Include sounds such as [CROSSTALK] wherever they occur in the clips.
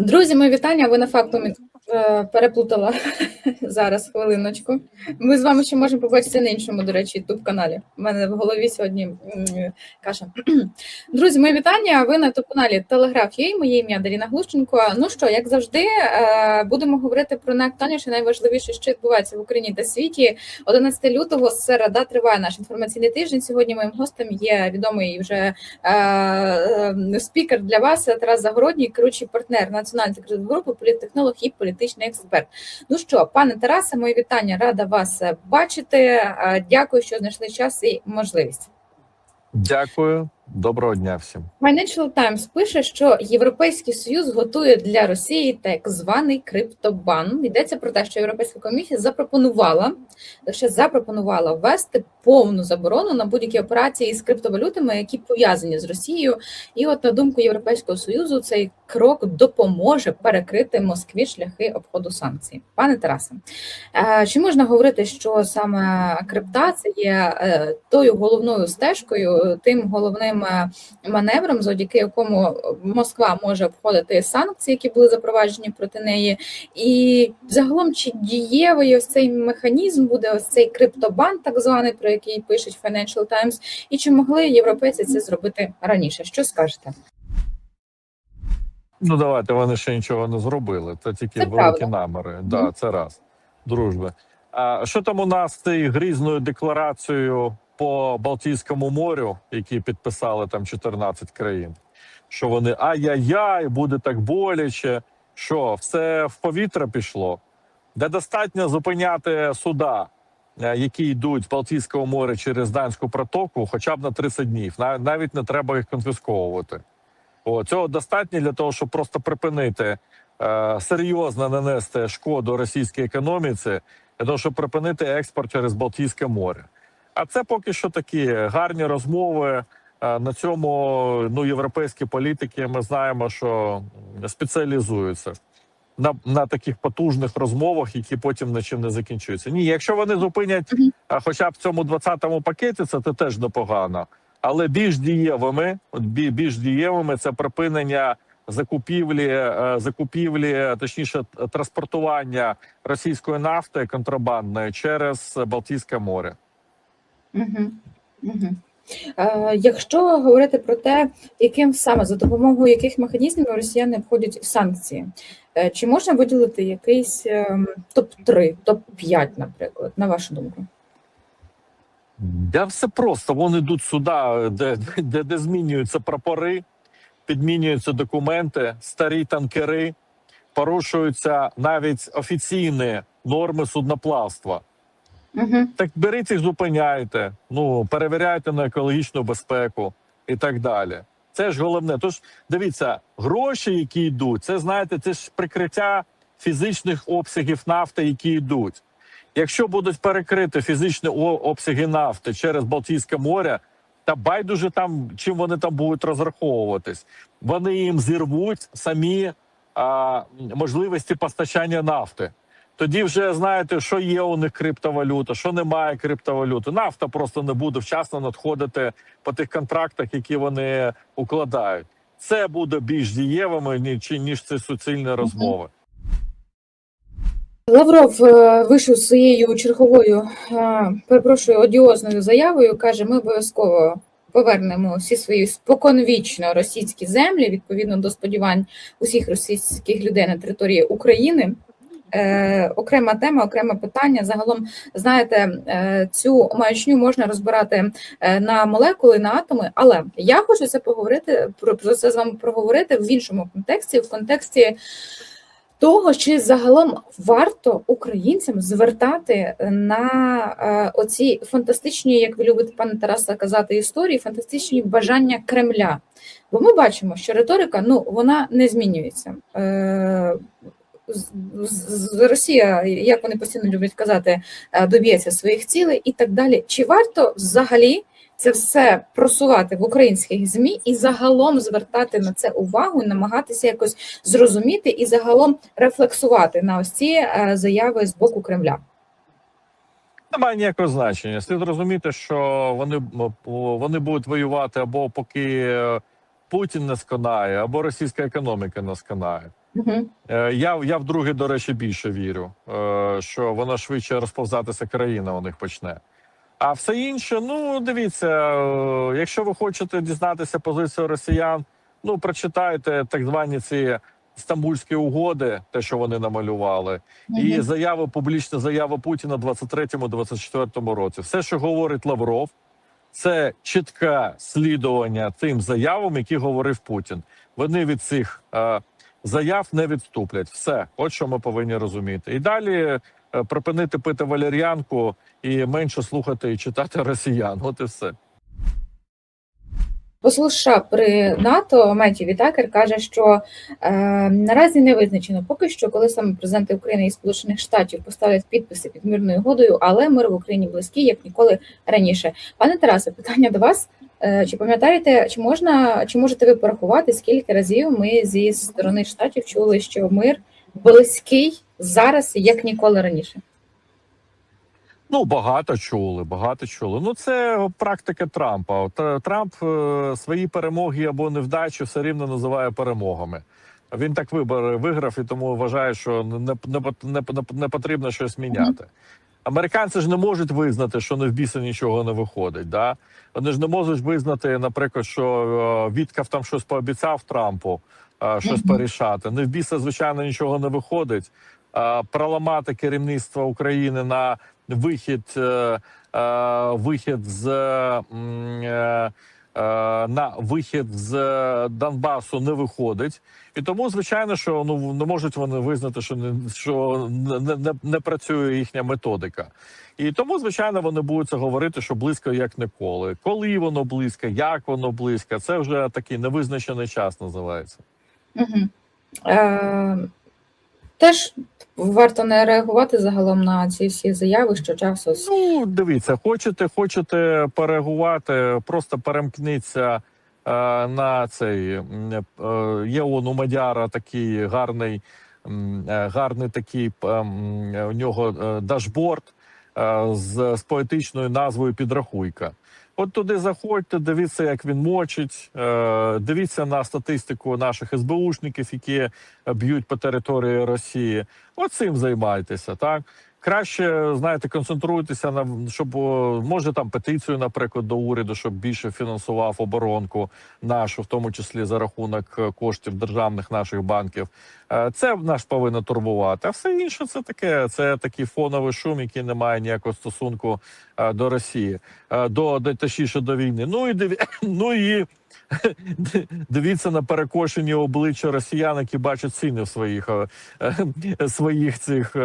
Друзі, мої вітання. Ви на фактумі е, переплутала [LAUGHS] зараз хвилиночку. Ми з вами ще можемо побачитися на іншому, до речі, ютуб каналі. У мене в голові сьогодні каша. [CLEARS THROAT] Друзі, мої вітання. Ви на ютуб каналі Телеграф є. Моє ім'я Даріна Глущенко. Ну що, як завжди, е, будемо говорити про найактуальніше, найважливіше, що відбувається в Україні та світі. 11 лютого середа триває наш інформаційний тиждень. Сьогодні моїм гостем є відомий вже е, е, спікер для вас Тарас Загородній, керуючий партнер національної секретарі групи, політтехнолог і політичний експерт. Ну що, пане Тарасе, мої вітання, рада вас е, бачити. Е, Дякую, що знайшли час і можливість. Дякую, доброго дня всім. Financial Times пише, що Європейський Союз готує для Росії так званий криптобан. Йдеться про те, що Європейська комісія запропонувала лише запропонувала ввести повну заборону на будь-які операції з криптовалютами, які пов'язані з Росією. І, от на думку Європейського союзу, цей крок допоможе перекрити Москві шляхи обходу санкцій. Пане Тарасе, е, чи можна говорити, що саме крипта це є е, тою головною стежкою, тим головним е, маневром, завдяки якому Москва може обходити санкції, які були запроваджені проти неї, і загалом чи дієвий ось цей механізм буде ось цей криптобан, так званий, про який пишуть Financial Times, і чи могли європейці це зробити раніше? Що скажете? Ну давайте вони ще нічого не зробили. Це тільки Це великі правда. наміри. Мгм. Да, це раз. Дружби. А що там у нас з цією грізною декларацією по Балтійському морю, які підписали там 14 країн? Що вони ай-яй-яй, буде так боляче. Що все в повітря пішло? Де достатньо зупиняти суда, е, які йдуть з Балтійського моря через Данську протоку, хоча б на 30 днів. Нав- Навіть не треба їх конфісковувати. О, цього достатньо для того, щоб просто припинити е, серйозно нанести шкоду російській економіці, для того, щоб припинити експорт через Балтійське море. А це поки що такі гарні розмови. Е, на цьому ну, європейські політики ми знаємо, що спеціалізуються на, на таких потужних розмовах, які потім нічим не закінчуються. Ні, якщо вони зупинять хоча б в цьому 20-му пакеті, це, це теж непогано. Але більш дієвими, більш дієвими це припинення закупівлі, е, закупівлі, точніше, транспортування російської нафти контрабандної через Балтійське море. Угу. Угу. Е, якщо говорити про те, яким саме за допомогою яких механізмів росіяни обходять санкції, е, чи можна виділити якийсь ем, топ-3, топ-5, наприклад, на вашу думку? Да все просто. Вони йдуть сюди, де, де, де змінюються прапори, підмінюються документи, старі танкери, порушуються навіть офіційні норми судноплавства. Угу. Так беріть і зупиняйте, ну перевіряйте на екологічну безпеку і так далі. Це ж головне. Тож дивіться, гроші, які йдуть, це знаєте, це ж прикриття фізичних обсягів нафти, які йдуть. Якщо будуть перекрити фізичні обсяги нафти через Балтійське море, та байдуже там, чим вони там будуть розраховуватись, вони їм зірвуть самі а, можливості постачання нафти. Тоді вже знаєте, що є у них криптовалюта, що немає криптовалюти. Нафта просто не буде вчасно надходити по тих контрактах, які вони укладають. Це буде більш дієвими ніж, ніж ці суцільні розмови. Лавров е, вийшов з своєю черговою, е, перепрошую, одіозною заявою. каже: ми обов'язково повернемо всі свої споконвічно російські землі відповідно до сподівань усіх російських людей на території України. Е, окрема тема, окреме питання. Загалом, знаєте, е, цю маячню можна розбирати е, на молекули, на атоми. Але я хочу це поговорити про, про це з вами проговорити в іншому контексті, в контексті того, чи загалом варто українцям звертати на е, оці фантастичні, як ви любите, пане Тараса, казати історії, фантастичні бажання Кремля. Бо ми бачимо, що риторика ну вона не змінюється. Росія, як вони постійно люблять казати, е, доб'ється своїх цілей і так далі. Чи варто взагалі це все просувати в українських змі і загалом звертати на це увагу, намагатися якось зрозуміти і загалом рефлексувати на ось ці е, заяви з боку Кремля? Немає ніякого значення. Слід розуміти, що вони вони будуть воювати або поки е, Путін не сконає, або російська економіка не сконає. Угу. Я, я вдруге, до речі, більше вірю, е, що воно швидше розповзатися країна у них почне. А все інше, ну дивіться, е, якщо ви хочете дізнатися позицію росіян, ну прочитайте так звані ці стамбульські угоди, те, що вони намалювали, і заяви, публічна заява Путіна 23-24 році. Все, що говорить Лавров, це чітке слідування тим заявам, які говорив Путін. Вони від цих е, заяв не відступлять. Все, от що ми повинні розуміти. І далі е, припинити пити валер'янку і менше слухати і читати росіян. От і все. Посол США при НАТО Меті Вітакер каже, що е, наразі не визначено поки що, коли саме президенти України і Сполучених Штатів поставлять підписи під мирною угодою, але мир в Україні близький, як ніколи раніше. Пане Тарасе, питання до вас. Е, Чи пам'ятаєте, чи можна чи можете ви порахувати, скільки разів ми зі сторони штатів чули, що мир близький зараз, як ніколи раніше? Ну, багато чули, багато чули. Ну, це практика Трампа. Е, Трамп е, свої перемоги або невдачі все рівно називає перемогами. Він так вибори виграв і тому вважає, що не, не, не, не, не потрібно щось міняти. Американці ж не можуть визнати, що не в біса нічого не виходить. Да? Вони ж не можуть визнати, наприклад, що е, Віткав там щось пообіцяв Трампу, е, щось порішати. Не в біса, звичайно, нічого не виходить. Е, проламати керівництво України на вихід, вихід з на вихід з Донбасу не виходить, і тому звичайно, що ну не можуть вони визнати, що не що не, не, не працює їхня методика. І тому, звичайно, вони будуть говорити, що близько як ніколи. Коли воно близько, як воно близько, це вже такий невизначений час називається. Угу. Е, теж варто не реагувати загалом на ці всі заяви, що часу ось Ну, дивіться, хочете, хочете переагувати, просто перемкніться е, на цей е, є он у Мадяра такий гарний, е, гарний такий м, у нього е, дашборд е, з, з поетичною назвою Підрахуйка. От туди заходьте, дивіться, як він мочить. е, Дивіться на статистику наших СБУшників, які б'ють по території Росії. Оцим цим займайтеся, так краще знаєте, концентруйтеся на щоб може там петицію, наприклад, до уряду, щоб більше фінансував оборонку нашу, в тому числі за рахунок е, коштів державних наших банків. Е, Це нас повинно турбувати. А все інше це таке. Це такий фоновий шум, який не має ніякого стосунку е, до Росії, до, до точніше до війни. Ну і диві, [LAUGHS] ну і. [LAUGHS] Дивіться на перекошені обличчя росіян, які бачать ціни в своїх своїх цих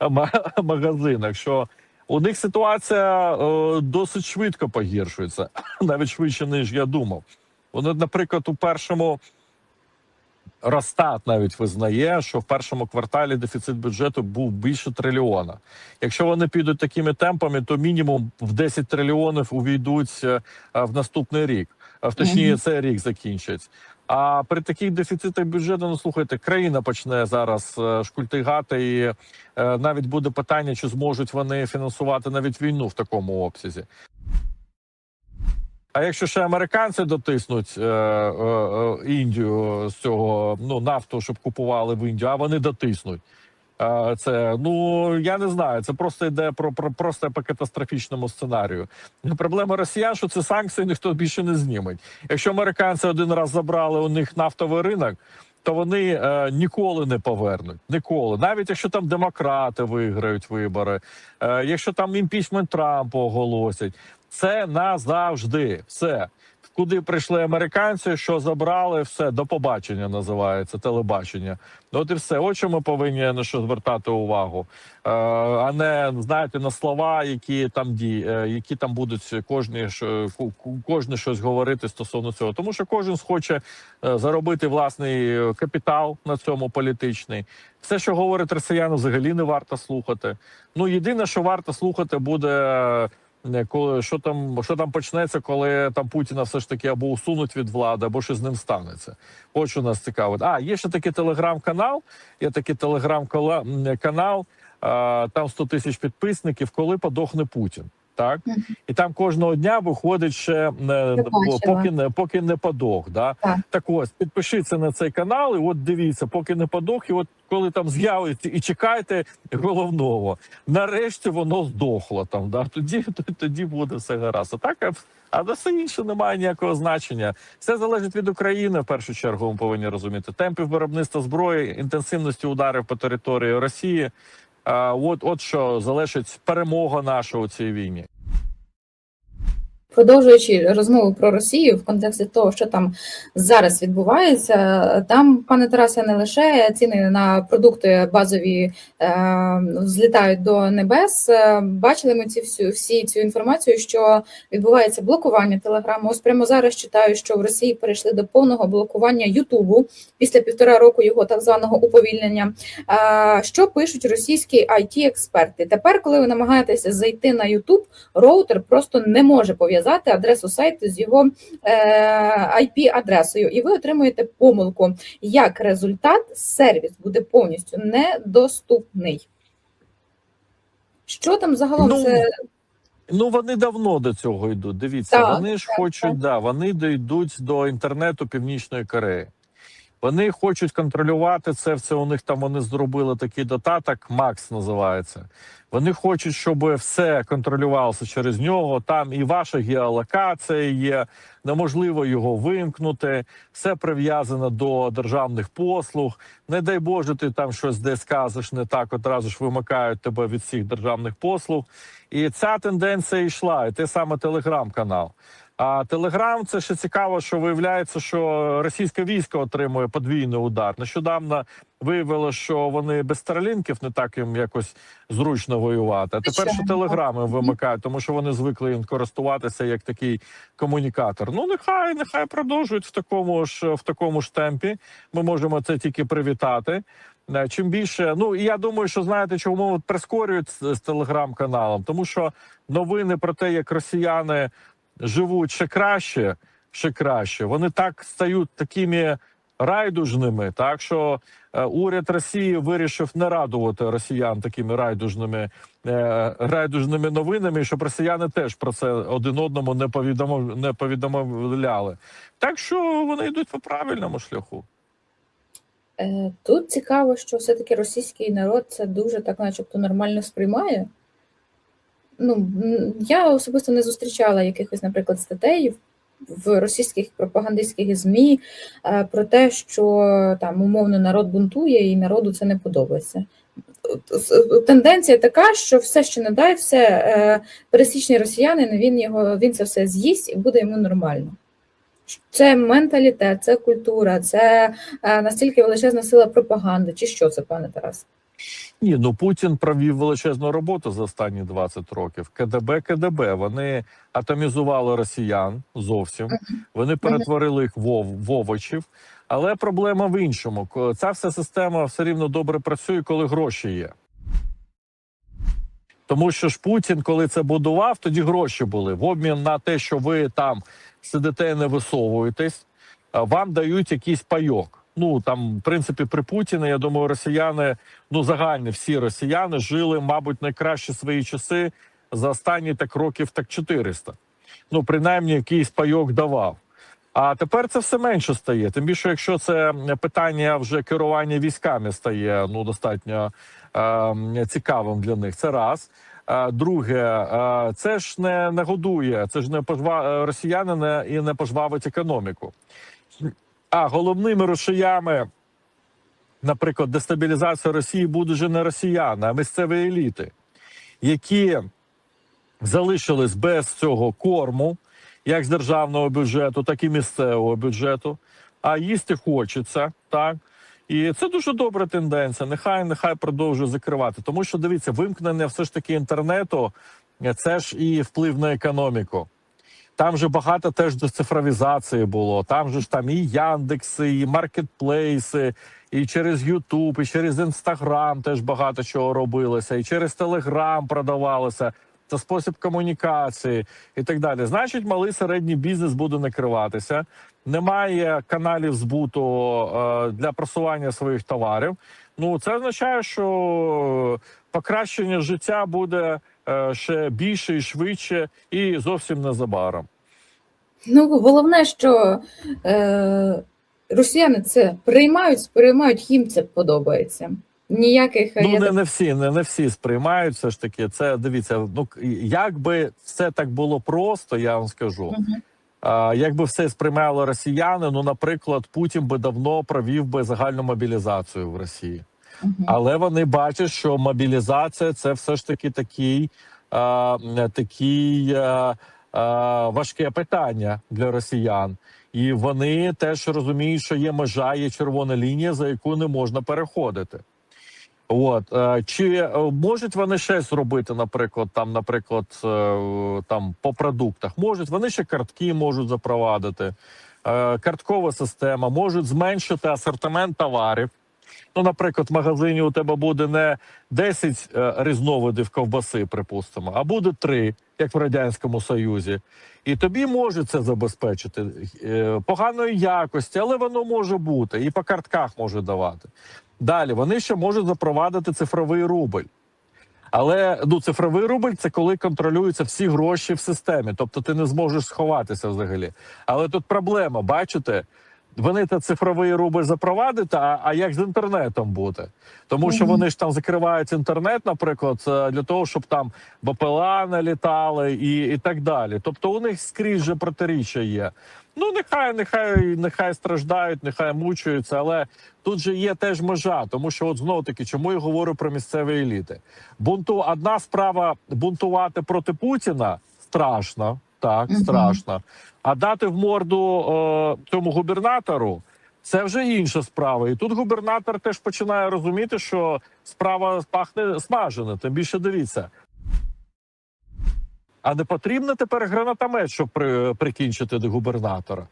[LAUGHS] магазинах. Що у них ситуація е, досить швидко погіршується, [LAUGHS] навіть швидше ніж я думав. Вони, наприклад, у першому Росстат навіть визнає, що в першому кварталі дефіцит бюджету був більше трильйона. Якщо вони підуть такими темпами, то мінімум в 10 трильйонів увійдуть е, в наступний рік. А в точніше, цей рік закінчать. А при таких дефіцитах бюджету, ну слухайте, країна почне зараз е, шкультигати, і е, навіть буде питання, чи зможуть вони фінансувати навіть війну в такому обсязі. А якщо ще американці дотиснуть е, е, е, Індію з цього ну нафту, щоб купували в Індію, а вони дотиснуть. Це ну я не знаю. Це просто йде про, про просто по катастрофічному сценарію. Проблема росіян, що це санкції ніхто більше не зніметь. Якщо американці один раз забрали у них нафтовий ринок. То вони е, ніколи не повернуть. Ніколи, навіть якщо там демократи виграють вибори, е, якщо там імпічмент Трампа оголосять, це назавжди. Все. Куди прийшли американці, що забрали, все до побачення називається телебачення. От і все. От що ми повинні на що звертати увагу, е, а не знаєте на слова, які там ді, е, які там будуть кожні ку- щось говорити стосовно цього. Тому що кожен схоче е, заробити власний капітал на цьому політичний. Все, що говорить росіяни, взагалі не варто слухати. Ну єдине, що варто слухати, буде. Е, Коли що там, що там почнеться, коли там Путіна все ж таки або усунуть від влади, або що з ним станеться. От що нас цікавить. А є ще такий телеграм-канал. Є такий телеграм-канал. Там 100 тисяч підписників. Коли подохне Путін. Так і там кожного дня виходить ще е, бачила. поки не поки не подох. Да? Так. так ось підпишіться на цей канал, і от дивіться, поки не подох, і от коли там з'явиться, і чекайте головного. Нарешті воно здохло там. Да? Тоді [LAUGHS] тоді буде все гаразд. А так а до все інше немає ніякого значення. Все залежить від України в першу чергу. Ми повинні розуміти темпів виробництва зброї, інтенсивності ударів по території Росії. От, от що залежить перемога наша у цій війні. Продовжуючи розмову про Росію в контексті того, що там зараз відбувається, там, пане Тарасе, не лише ціни на продукти базові е, злітають до небес. Е, Бачили ми ці всю всі цю інформацію, що відбувається блокування телеграму. Ось прямо зараз читаю, що в Росії перейшли до повного блокування Ютубу після півтора року його так званого уповільнення. Е, Що пишуть російські it експерти Тепер, коли ви намагаєтеся зайти на Ютуб, роутер просто не може пов'язати адресу сайту з його е, IP-адресою, і ви отримуєте помилку. Як результат, сервіс буде повністю недоступний. Що там загалом Ну, це Ну вони давно до цього йдуть. Дивіться, Так, вони ж так, хочуть, так. да, вони дійдуть до інтернету Північної Кореї. Вони хочуть контролювати це. Все у них там вони зробили такий додаток, Макс називається. Вони хочуть, щоб все контролювалося через нього. Там і ваша геолокація є, неможливо його вимкнути. Все прив'язано до державних послуг. Не дай Боже, ти там щось десь скажеш не так, одразу ж вимикають тебе від всіх державних послуг. І ця тенденція йшла, і те саме телеграм-канал. А Телеграм це ще цікаво, що виявляється, що російське військо отримує подвійний удар. Нещодавно виявилося, що вони без старлінків не так їм якось зручно воювати. А тепер що телеграми вимикають, тому що вони звикли їм користуватися як такий комунікатор. Ну нехай нехай продовжують в такому ж в такому ж темпі. Ми можемо це тільки привітати. Е, Чим більше, ну і я думаю, що знаєте, чому прискорюють з, з телеграм-каналом, тому що новини про те, як росіяни живуть ще краще, ще краще, вони так стають такими райдужними, так що е, уряд Росії вирішив не радувати росіян такими райдужними е, райдужними новинами, щоб росіяни теж про це один одному не повідомив, не повідомляли. Так що вони йдуть по правильному шляху. Е, Тут цікаво, що все-таки російський народ це дуже так, начебто, нормально сприймає. Ну, я особисто не зустрічала якихось, наприклад, статей в російських пропагандистських ЗМІ е, про те, що там умовно народ бунтує і народу це не подобається. Тенденція така, що все, що не дай, е, пересічний росіянин, він його він це все з'їсть і буде йому нормально. Це менталітет, це культура, це е, настільки величезна сила пропаганди, чи що це, пане Тарас? Ні, ну Путін провів величезну роботу за останні 20 років. КДБ, КДБ. Вони атомізували росіян зовсім. Вони перетворили їх в, овочів. Але проблема в іншому. Ця вся система все рівно добре працює, коли гроші є. Тому що ж Путін, коли це будував, тоді гроші були в обмін на те, що ви там сидите і не висовуєтесь, вам дають якийсь пайок. Ну там, в принципі, при Путіні, я думаю, росіяни, ну загальні всі росіяни жили, мабуть, найкращі свої часи за останні так років так 400. Ну, принаймні, якийсь пайок давав. А тепер це все менше стає. Тим більше, якщо це питання вже керування військами стає ну достатньо е, цікавим для них. Це раз. Е, Друге, е, це ж не, не годує, це ж не пожва росіяни не, і не пожвавить економіку. А головними рушіями, наприклад, дестабілізації Росії будуть вже не росіяни, а місцеві еліти, які залишились без цього корму, як з державного бюджету, так і місцевого бюджету. А їсти хочеться, так. І це дуже добра тенденція. Нехай нехай продовжує закривати. Тому що дивіться, вимкнення все ж таки інтернету це ж і вплив на економіку. Там же багато теж децифровізації було. Там же ж там і Яндекси, і маркетплейси, і через Ютуб, і через Інстаграм теж багато чого робилося, і через Телеграм продавалося. Це спосіб комунікації і так далі. Значить, малий середній бізнес буде накриватися. Немає каналів збуту е, для просування своїх товарів. Ну це означає, що покращення життя буде ще більше і швидше, і зовсім незабаром. Ну, головне, що е, росіяни це приймають, сприймають, їм це подобається. Ніяких Ну не, не всі, не, не всі сприймають. Все ж таки, це дивіться. Ну якби все так було просто, я вам скажу. Мгм. А, якби все сприймали росіяни, ну, наприклад, Путін би давно провів би загальну мобілізацію в Росії. Але вони бачать, що мобілізація це все ж таки такий, а, такий а, а, важке питання для росіян. І вони теж розуміють, що є межа, є червона лінія, за яку не можна переходити. От е, чи е, можуть вони щось робити, наприклад, там, наприклад, е, там по продуктах? Можуть вони ще картки можуть запровадити, е, карткова система, можуть зменшити асортимент товарів. Ну, наприклад, в магазині у тебе буде не 10 е, різновидів ковбаси, припустимо, а буде 3, як в радянському союзі. І тобі можуть це забезпечити е, поганої якості, але воно може бути, і по картках може давати. Далі вони ще можуть запровадити цифровий рубль. Але ну, цифровий рубль це коли контролюються всі гроші в системі. Тобто ти не зможеш сховатися взагалі. Але тут проблема, бачите, вони та цифровий рубль запровадять, а, а як з інтернетом бути? Тому що вони ж там закривають інтернет, наприклад, е, для того, щоб там БПЛА не літали і, і так далі. Тобто у них скрізь же протиріччя є. Ну, нехай, нехай, нехай страждають, нехай мучаються, але тут же є теж межа, тому що от знову таки, чому я говорю про місцеві еліти? Бунту одна справа бунтувати проти Путіна страшно, так угу. страшно. А дати в морду е, цьому губернатору це вже інша справа. І тут губернатор теж починає розуміти, що справа пахне смажена. Тим більше дивіться. А не потрібно тепер гранатомет, щоб при, прикінчити до губернатора.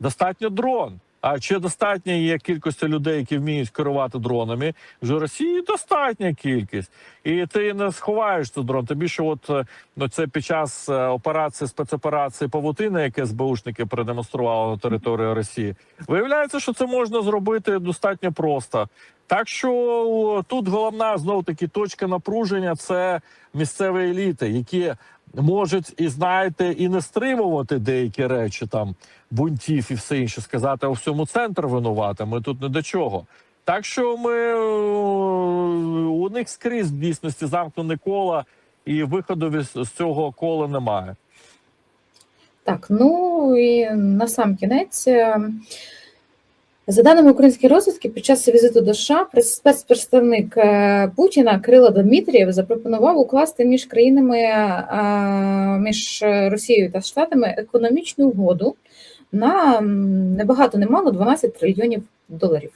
Достатньо дрон. А чи достатньо є кількості людей, які вміють керувати дронами? Вже Росії достатня кількість, і ти не сховаєш цей дрон. Тобі що, от ну, це під час е, операції спецоперації Павутина, яке СБУшники продемонстрували на території Росії, виявляється, що це можна зробити достатньо просто. Так що тут головна знов таки точка напруження це місцеві еліти, які можуть і знаєте, і не стримувати деякі речі там бунтів і все інше, сказати, у всьому центр винувати. Ми тут не до чого. Так що ми у них скрізь в дійсності замкнене коло, і виходу з цього кола немає. Так, ну і на сам кінець. За даними української розвідки, під час візиту до США спецпредставник е, Путіна Кирило Дмитрієв запропонував укласти між країнами, е, між Росією та Штатами економічну угоду на небагато немало 12 трильйонів доларів.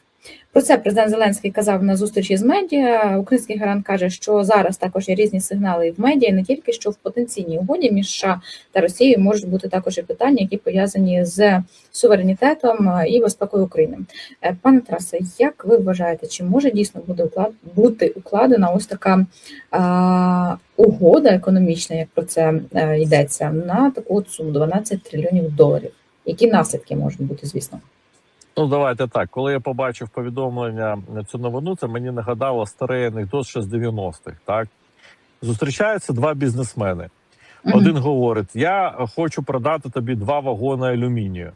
Про це президент Зеленський казав на зустрічі з медіа. Український гарант каже, що зараз також є різні сигнали в медіа, не тільки що в потенційній угоді між США та Росією можуть бути також і питання, які пов'язані з суверенітетом і безпекою України. Е, Пане Тарасе, як ви вважаєте, чи може дійсно буде уклад бути укладена ось така а, угода економічна, як про це е, йдеться, на таку от суму 12 трильйонів доларів? Які наслідки можуть бути, звісно? Ну, давайте так. Коли я побачив повідомлення на цю новину, це мені нагадало старий анекдот ще з 90-х. Так зустрічаються два бізнесмени. Мгм. Один говорить: Я хочу продати тобі два вагони алюмінію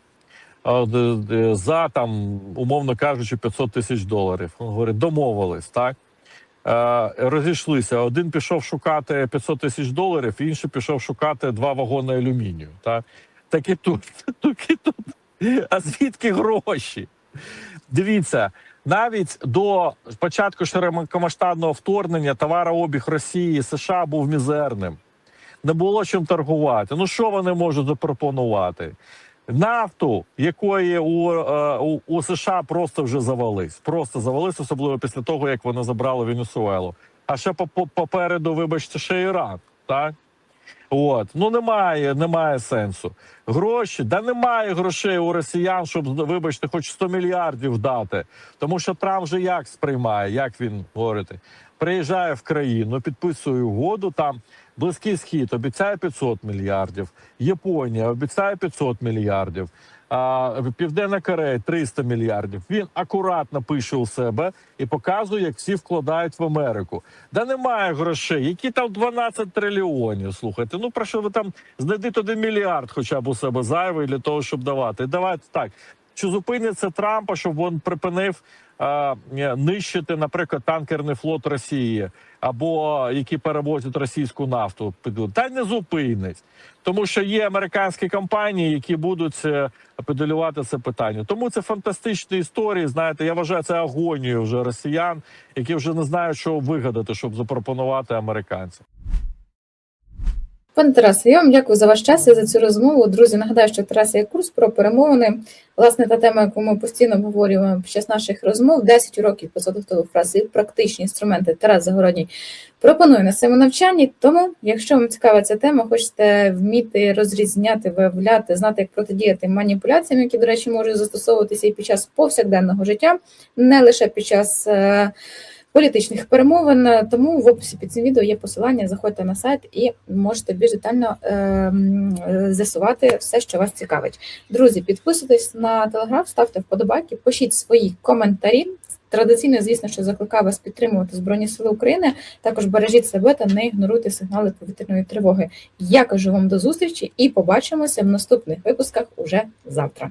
д- д- за там, умовно кажучи, 500 тисяч доларів. Він говорить, домовились, так. Е, розійшлися. Один пішов шукати 500 тисяч доларів, інший пішов шукати два вагони алюмінію. Так, так і тут, [LAUGHS] так і тут. [LAUGHS] А звідки гроші? Дивіться, навіть до початку широкомасштабного вторгнення товарообіг Росії і США був мізерним. Не було чим торгувати. Ну що вони можуть запропонувати? Нафту, якої у, е, у, у США просто вже завались. Просто завались, особливо після того, як вони забрали Венесуелу. А ще по- по- попереду, вибачте, ще Іран. Так? От ну немає, немає сенсу. Гроші, да немає грошей у росіян, щоб вибачте, хоч 100 мільярдів дати. Тому що Трамп вже як сприймає, як він говорить, приїжджає в країну, підписує угоду. Там близький схід обіцяє 500 мільярдів. Японія обіцяє 500 мільярдів. Південна Корея 300 мільярдів. Він акуратно пише у себе і показує, як всі вкладають в Америку. Да немає грошей. Які там 12 трильйонів? Слухайте. Ну про що ви там знайдіть один мільярд, хоча б у себе зайвий для того, щоб давати. Давайте так. Чи зупиниться Трампа, щоб він припинив е, нищити, наприклад, танкерний флот Росії або які перевозять російську нафту? Та не зупинить, тому що є американські компанії, які будуть е, педалювати це питання. Тому це фантастичні історії. Знаєте, я вважаю це агонією вже росіян, які вже не знають, що вигадати, щоб запропонувати американцям. Пане Тарасе, я вам дякую за ваш час і за цю розмову. Друзі, нагадаю, що Тарас є курс про перемовини. Власне, та тема, яку ми постійно обговорюємо під час наших розмов, 10 уроків по готових фраз і практичні інструменти. Тарас Загородній пропонує на цьому навчанні. Тому, якщо вам цікава ця тема, хочете вміти розрізняти, виявляти, знати, як протидіяти маніпуляціям, які, до речі, можуть застосовуватися і під час повсякденного життя, не лише під час. Е, політичних перемовин. Тому в описі під цим відео є посилання. Заходьте на сайт і можете більш детально е, е, з'ясувати все, що вас цікавить. Друзі, підписуйтесь на телеграф, ставте вподобайки, пишіть свої коментарі. Традиційно, звісно, що закликаю вас підтримувати Збройні Сили України. Також бережіть себе та не ігноруйте сигнали повітряної тривоги. Я кажу вам до зустрічі і побачимося в наступних випусках уже завтра.